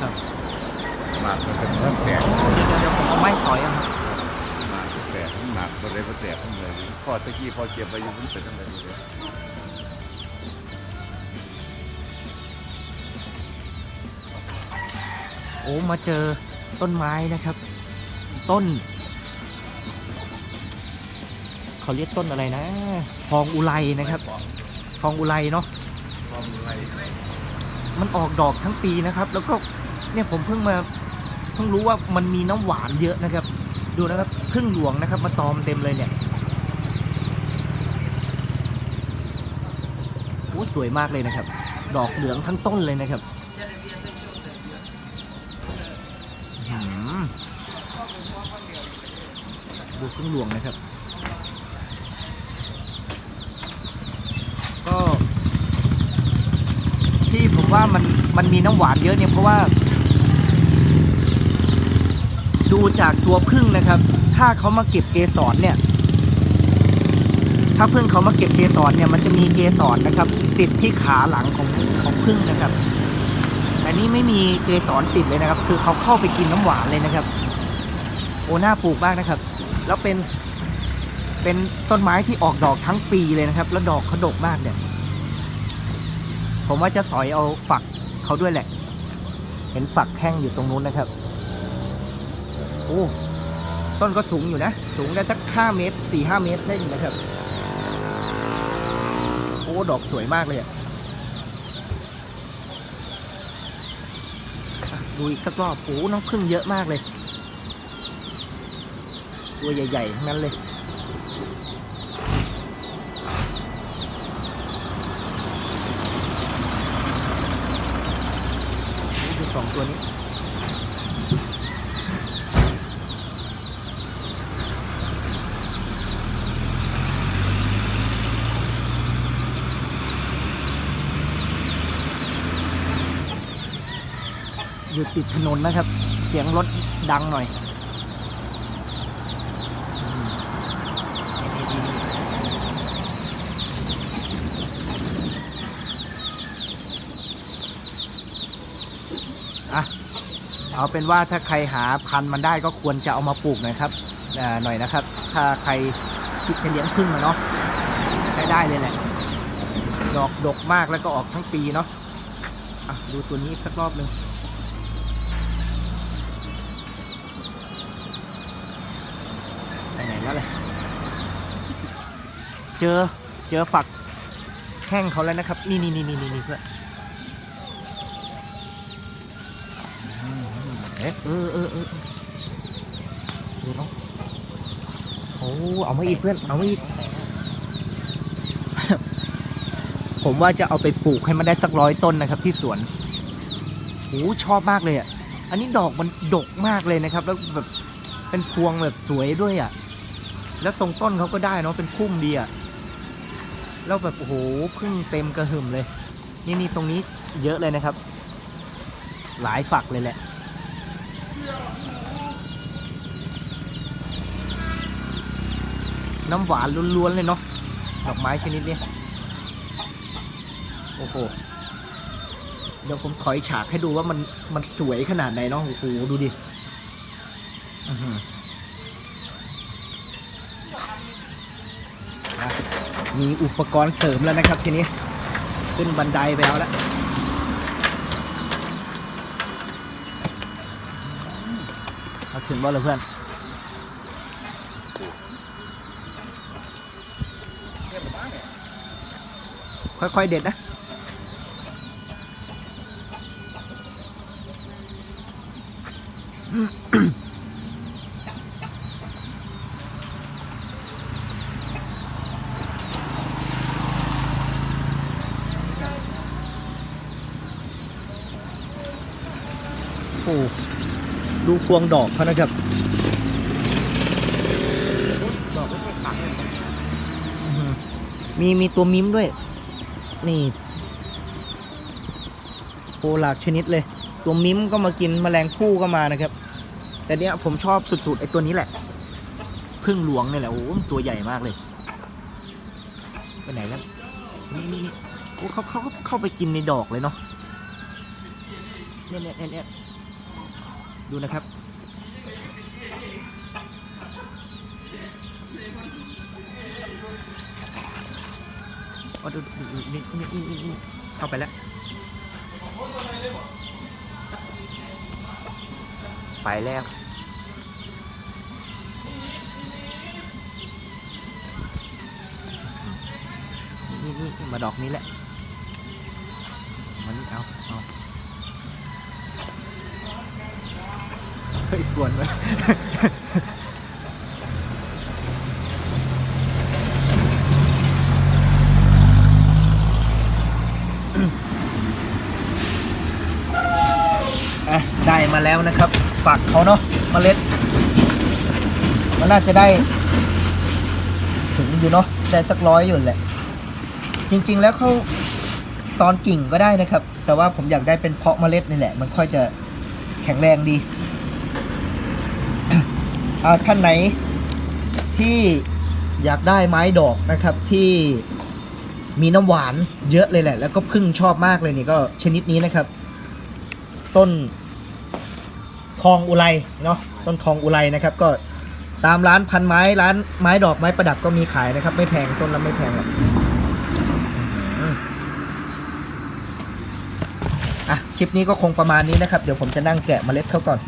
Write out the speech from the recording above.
ครับหมากมันเป็นเรื่องแตกเดี๋ยวเดี๋ยวเดี๋ยวผมเอาไม้สอยอะหมากมันแตกทั้งหมากมันเลยมันแตกทั้งเลยพ่อตะกี้พ่อเก็บไปอยู่มันเป็นทั้งเลยเลยโอ้มาเจอต้นไม้นะครับ ต้น เขาเรียกต้นอะไรนะทองอุไรนะครับทองอุไรเนาะความไร มันออกดอกทั้งปีนะครับ แล้วก็เนี่ยผมเพิ่งมาเพิ่งรู้ว่ามันมีน้ำหวานเยอะนะครับ ดูนะครับพึ่งหลวงนะครับ มาตอมเต็มเลยเนี่ยโอ้สวยมากเลยนะครับ ดอกเหลืองทั้งต้นเลยนะครับดูพึ่งหลวงนะครับ ก็ ที่ผม ว่ามันมันมีน้ำหวานเยอะเนี่ยเพราะว่า ดูจากตัวพึ่งนะครับ ถ้าเขามาเก็บเกสรเนี่ย ถ้าพึ่งเขามาเก็บเกสรเนี่ย มันจะมีเกสรนะครับ ติดที่ขาหลังของของพึ่งนะครับ แต่นี่ไม่มีเกสรติดเลยนะครับ คือเขาเข้าไปกินน้ำหวานเลยนะครับ โอ้น่าปลูกมากนะครับ แล้วเป็นเป็นต้นไม้ที่ออกดอกทั้งปีเลยนะครับ แล้วดอกเขาดกมากเนี่ย ผมว่าจะสอยเอาฝักเขาด้วยแหละ เห็นฝักแห้งอยู่ตรงนู้นนะครับ โอ้ต้นก็สูงอยู่นะ สูงได้สักห้าเมตรสี่ห้าเมตรได้อยู่นะครับ โอ้ ดอกสวยมากเลยอะดูอีกสักรอบโอ้น้องพึ่งเยอะมากเลย ตัวใหญ่ๆทั้งนั้นเลย อสองตัวนี้อยู่ติดถนนนะครับ เสียงรถดังหน่อยอืมอะ เอาเป็นว่าถ้าใครหาพันธุ์มันได้ก็ควรจะเอามาปลูกหน่อยครับหน่อยนะครับ ถ้าใครคิดจะเลี้ยงพึ่งอะเนาะใช้ได้เลยแหละดอกดกมากแล้วก็ออกทั้งปีเนาะะดูตัวนี้สักรอบหนึ่งไปไหนแล้วเลยเจอเจอฝักแห้งเขาแล้วนะครับ นี่นี่นี่นี่นี่เพื่อน เอ๊ะเออเออเออดูเนาะโอ้เอามาอีกเพื่อน เอามาอีก ผมว่าจะเอาไปปลูกให้มันได้สักร้อยต้นนะครับ ที่สวนโอ้ชอบมากเลยอะ อันนี้ดอกมันดกมากเลยนะครับ แล้วแบบเป็นพวงแบบสวยด้วยอะ แล้วทรงต้นเขาก็ได้เนาะเป็นพุ่มดีอะแล้วแบบโอ้โหพึ่งเต็มกระหึ่มเลย นี่นี่ตรงนี้เยอะเลยนะครับ หลายฝักเลยแหละ น้ำหวานล้วนๆเลยเนาะดอกไม้ชนิดนี้โอ้โหเดี๋ยวผมถอยฉากให้ดูว่ามันมันสวยขนาดไหนเนาะโอ้โหดูดิมีอุปกรณ์เสริมแล้วนะครับทีนี้ ขึ้นบันไดไปแล้ว เอา ถึงบ่เลยเพื่อนค่อยๆเด็ดนะโอ้ ดูพวงดอกเขานะครับดอกไม่ค่อยขังเลยอื้อหือมีมีตัวมิมด้วย นี่โปหลากชนิดเลย ตัวมิมก็มากินแมลงผู้ก็มานะครับ แต่เนี้ยผมชอบสุดๆไอ้ตัวนี้แหละพึ่งหลวงเนี่ยแหละโอ้มันตัวใหญ่มากเลยไปไหนแล้วนี่นี่นี่โอ้เขาเขาเขาเข้าไปกินในดอกเลยเนาะเนี่ยเนี่ยเนี่ยเนี่ย ดูนะครับ โอ้ดูดูนี่นี่นี่เข้าไปแล้ว ไปแล้วนี่นี่มาดอกนี้แหละมันเอาเอา กวนไว้อะได้มาแล้วนะครับฝากเขาเนาะเมล็ด มันน่าจะได้ ถึงอยู่เนาะได้สักร้อยอยู่แหละ จริง ๆ แล้วเขาตอนกิ่งก็ได้นะครับ แต่ว่าผมอยากได้เป็นเพาะเมล็ดนี่แหละ มันค่อยจะแข็งแรงดี ท่านไหนที่อยากได้ไม้ดอกนะครับที่มีน้ำหวานเยอะเลยแหละ แล้วก็พึ่งชอบมากเลยนี่ก็ชนิดนี้นะครับ ต้นทองอุไรเนาะต้นทองอุไรนะครับ ก็ตามร้านพันไม้ร้านไม้ดอกไม้ประดับก็มีขายนะครับ ไม่แพงต้นละไม่แพงหรอกอะคลิปนี้ก็คงประมาณนี้นะครับ เดี๋ยวผมจะนั่งแกะเมล็ดเขาก่อน